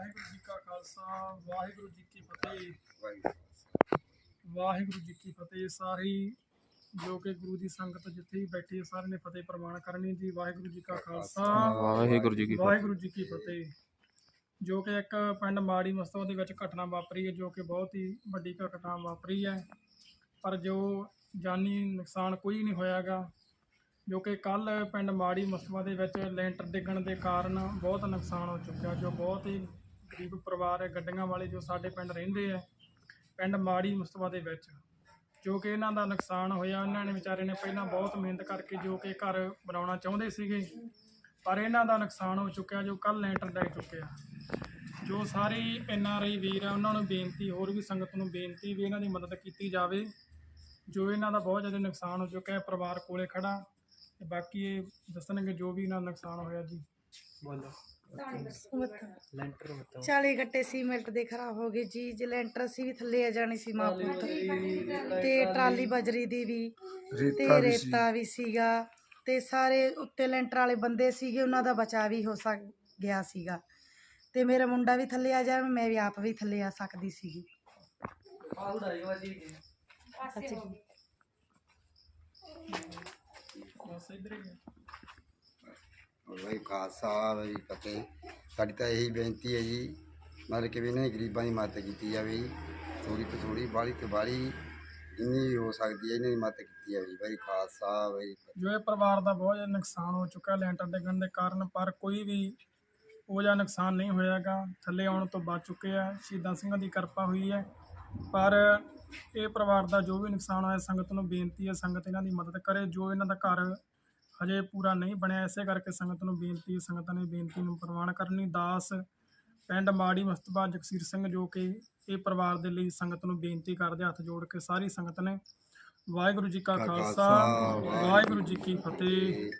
ਵਾਹਿਗੁਰੂ ਜੀ ਕਾ ਖਾਲਸਾ ਵਾਹਿਗੁਰੂ ਜੀ ਕੀ ਫਤਿਹ। ਵਾਹਿਗੁਰੂ ਵਾਹਿਗੁਰੂ ਜੀ ਕੀ ਫਤਿਹ ਸਾਰੀ ਜੋ ਕਿ ਗੁਰੂ ਦੀ ਸੰਗਤ ਜਿੱਥੇ ਵੀ ਬੈਠੀ ਹੈ ਸਾਰਿਆਂ ਨੇ ਫਤਿਹ ਪ੍ਰਮਾਣ ਕਰਨੀ ਜੀ। ਵਾਹਿਗੁਰੂ ਜੀ ਕਾ ਖਾਲਸਾ ਵਾਹਿਗੁਰੂ ਜੀ ਕੀ ਫਤਿਹ। ਵਾਹਿਗੁਰੂ ਜੀ ਕੀ ਫਤਿਹ। ਜੋ ਕਿ ਇੱਕ ਪਿੰਡ ਮਾੜੀ ਮਸਤੋ ਦੇ ਵਿੱਚ ਘਟਨਾ ਵਾਪਰੀ ਹੈ ਜੋ ਕਿ ਬਹੁਤ ਹੀ ਵੱਡੀ ਘਟਨਾ ਵਾਪਰੀ ਹੈ। ਪਰ ਜੋ ਜਾਨੀ ਨੁਕਸਾਨ ਕੋਈ ਨਹੀਂ ਹੋਇਆਗਾ ਜੋ ਕਿ ਕੱਲ ਪਿੰਡ ਮਾੜੀ ਮਸਤਵਾ ਦੇ ਵਿੱਚ ਲੈਂਟਰ ਡਿੱਗਣ ਦੇ ਕਾਰਨ ਬਹੁਤ ਨੁਕਸਾਨ ਹੋ ਚੁੱਕਿਆ ਜੋ ਬਹੁਤ ਹੀ ਗਰੀਬ ਪਰਿਵਾਰ ਹੈ, ਗੱਡੀਆਂ ਵਾਲੇ ਜੋ ਸਾਡੇ ਪਿੰਡ ਰਹਿੰਦੇ ਹੈ ਪਿੰਡ ਮਾੜੀ ਮਸਤਵਾ ਦੇ ਵਿੱਚ, ਜੋ ਕਿ ਇਹਨਾਂ ਦਾ ਨੁਕਸਾਨ ਹੋਇਆ, ਇਹਨਾਂ ਨੇ ਵਿਚਾਰੇ ਨੇ ਪਹਿਲਾਂ ਬਹੁਤ ਮਿਹਨਤ ਕਰਕੇ ਜੋ ਕਿ ਘਰ ਬਣਾਉਣਾ ਚਾਹੁੰਦੇ ਸੀਗੇ, ਪਰ ਇਹਨਾਂ ਦਾ ਨੁਕਸਾਨ ਹੋ ਚੁੱਕਿਆ, ਜੋ ਕੱਲ ਲੈਂਟਰ ਡਿੱਗ ਚੁੱਕਿਆ ਜੋ ਸਾਰੇ ਐਨ ਆਰ ਆਈ ਵੀਰ ਆ, ਉਹਨਾਂ ਨੂੰ ਬੇਨਤੀ, ਹੋਰ ਵੀ ਸੰਗਤ ਨੂੰ ਬੇਨਤੀ ਵੀ ਇਹਨਾਂ ਦੀ ਮਦਦ ਕੀਤੀ ਜਾਵੇ, ਜੋ ਇਹਨਾਂ ਦਾ ਬਹੁਤ ਜ਼ਿਆਦਾ ਨੁਕਸਾਨ ਹੋ ਚੁੱਕਾ ਹੈ ਪਰਿਵਾਰ ਕੋਲੇ ਖੜਾ ਤੇ ਬਾਕੀ ਇਹ ਦੱਸਣਗੇ ਜੋ ਵੀ ਇਹਨਾਂ ਦਾ ਨੁਕਸਾਨ ਹੋਇਆ ਜੀ। ਲੈਂਟਰ 40 ਗੱਟੇ ਸੀਮੈਂਟ ਦੇ ਖਰਾਬ ਹੋ ਗਏ ਜੀ ਜੇ ਲੈਂਟਰ ਅਸੀਂ ਵੀ ਥੱਲੇ ਆ ਜਾਣੀ ਸੀ ਮਾਂ ਪੁੱਤ। ਤੇ ਟਰਾਲੀ ਬਜਰੀ ਦੀ ਵੀ ਤੇ ਰੇਤਾ ਵੀ ਸੀਗਾ ਤੇ ਸਾਰੇ ਉੱਤੇ ਲੈਂਟਰ ਵਾਲੇ ਬੰਦੇ ਸੀਗੇ ਉਹਨਾਂ ਦਾ ਬਚਾਅ ਵੀ ਹੋ ਸਕ ਗਿਆ ਸੀਗਾ। ਤੇ ਮੇਰਾ ਮੁੰਡਾ ਵੀ ਥੱਲੇ ਆ ਜਾਵੇ ਮੈਂ ਵੀ ਆਪ ਵੀ ਥੱਲੇ ਆ ਸਕਦੀ ਸੀਗੀ। ਅੱਛਾ ਜੀ ਬਸ ਵਾਹਿਗੁਰੂ ਖਾਲਸਾ ਫਤਿਹ। ਸਾਡੀ ਤਾਂ ਇਹੀ ਬੇਨਤੀ ਹੈ ਜੀ, ਮਤਲਬ ਕਿ ਵੀ ਇਹਨਾਂ ਦੀ ਗਰੀਬਾਂ ਦੀ ਮਦਦ ਕੀਤੀ ਜਾਵੇ। ਜੀ ਥੋੜੀ ਤੋਂ ਥੋੜੀ ਬਾਹਲੀ ਤੋਂ ਬਾਹਲੀ ਜਿੰਨੀ ਵੀ ਹੋ ਸਕਦੀ ਹੈ, ਇਹਨਾਂ ਦੀ ਮਦਦ ਕੀਤੀ ਜਾਵੇ। ਜੀ ਖਾਲਸਾ, ਵਾਹਿਗੁਰੂ ਫਤਿਹ। ਜੋ ਇਹ ਪਰਿਵਾਰ ਦਾ ਬਹੁਤ ਜ਼ਿਆਦਾ ਨੁਕਸਾਨ ਹੋ ਚੁੱਕਾ ਹੈ ਲੈਂਟਰ ਡਿੱਗਣ ਦੇ ਕਾਰਨ, ਪਰ ਕੋਈ ਵੀ ਉਹ ਜਿਹਾ ਨੁਕਸਾਨ ਨਹੀਂ ਹੋਇਆਗਾ। ਥੱਲੇ ਆਉਣ ਤੋਂ ਬਚ ਚੁੱਕੇ ਆ, ਸ਼ਹੀਦਾਂ ਸਿੰਘਾਂ ਦੀ ਕਿਰਪਾ ਹੋਈ ਹੈ। ਪਰ ਇਹ ਪਰਿਵਾਰ ਦਾ ਜੋ ਵੀ ਨੁਕਸਾਨ ਹੋਇਆ, ਸੰਗਤ ਨੂੰ ਬੇਨਤੀ ਹੈ, ਸੰਗਤ ਇਹਨਾਂ ਦੀ ਮਦਦ ਕਰੇ, ਜੋ ਇਹਨਾਂ ਦਾ ਘਰ ਹਜੇ ਪੂਰਾ ਨਹੀਂ ਬਣਿਆ ਇਸੇ ਕਰਕੇ ਸੰਗਤ ਨੂੰ ਬੇਨਤੀ ਸੰਗਤਾਂ ਨੇ ਬੇਨਤੀ ਨੂੰ ਪ੍ਰਵਾਨ ਕਰਨੀ। ਦਾਸ ਪਿੰਡ ਮਾੜੀ ਮਸਤਬਾ ਜਗਸੀਰ ਸਿੰਘ ਜੋ ਕਿ ਇਹ ਪਰਿਵਾਰ ਦੇ ਲਈ ਸੰਗਤ ਨੂੰ ਬੇਨਤੀ ਕਰਦੇ ਹੱਥ ਜੋੜ ਕੇ ਸਾਰੀ ਸੰਗਤ ਨੇ ਵਾਹਿਗੁਰੂ ਜੀ ਕਾ ਖਾਲਸਾ ਵਾਹਿਗੁਰੂ ਜੀ ਕੀ ਫਤਿਹ।